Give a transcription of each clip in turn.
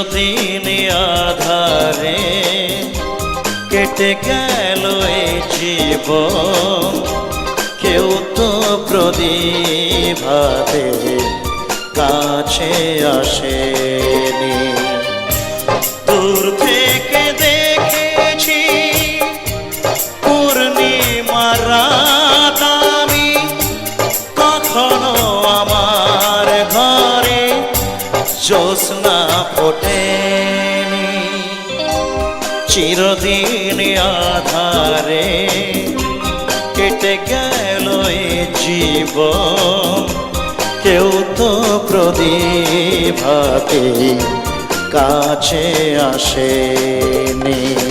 চিরদিন আধারে কেটে গেল এই জীবন। কেউ তো প্রদীভাতে কাছে আসেনি। দূর ফোটেনি চিরদিন আধারে কেটে গেল এ জীবন। কেউ তো প্রদীপ কাছে আসেনি।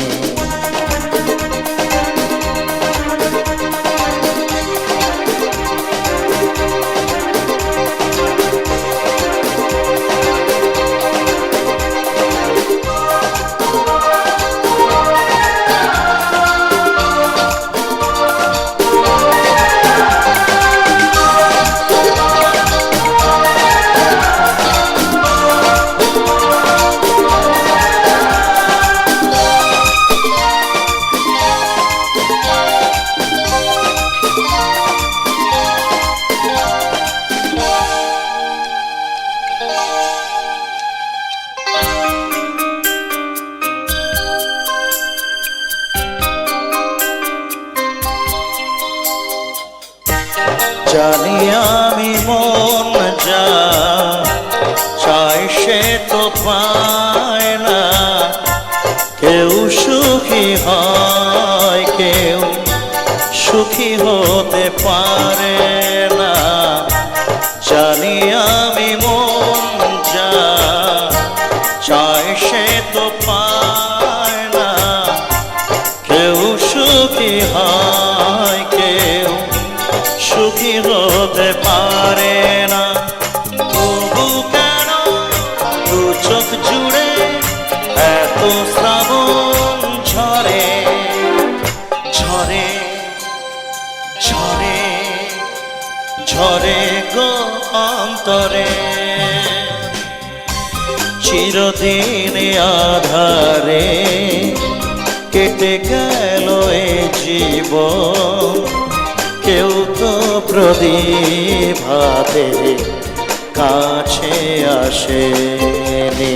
জানি আমি মন যা, চাই সে তো পায় না। কেউ সুখী হয়, কেউ সুখী হতে পারে না। জানি অন্তরে চিরদিন আধারে কেটে গেল এ জীব কেউ তো প্রদীভাতে কাছে আসেনি।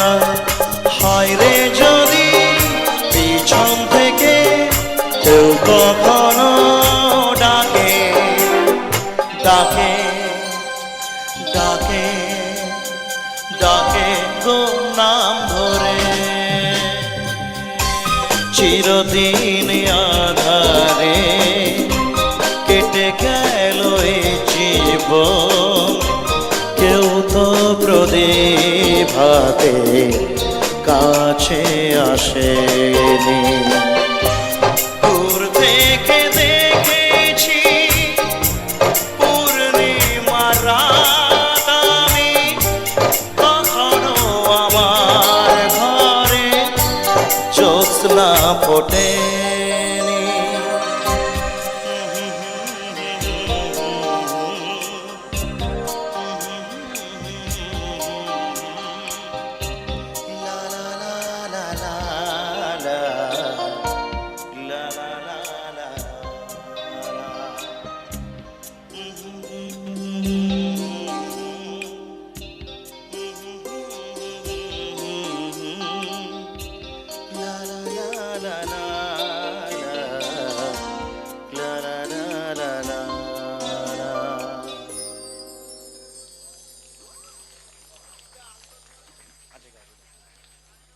না। হায় রে যদি পিছন থেকে কেউ কখনো ডাকে ডাকে ডাকে ডাকে গো নাম ধরে। চিরদিন আধারে কেটে গেল এই জীবন, কেউ তো প্রদীভাতে কাছে আসেনি।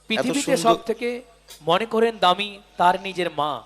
পৃথিবীতে সব থেকে মনে করেন দামি তার নিজের মা।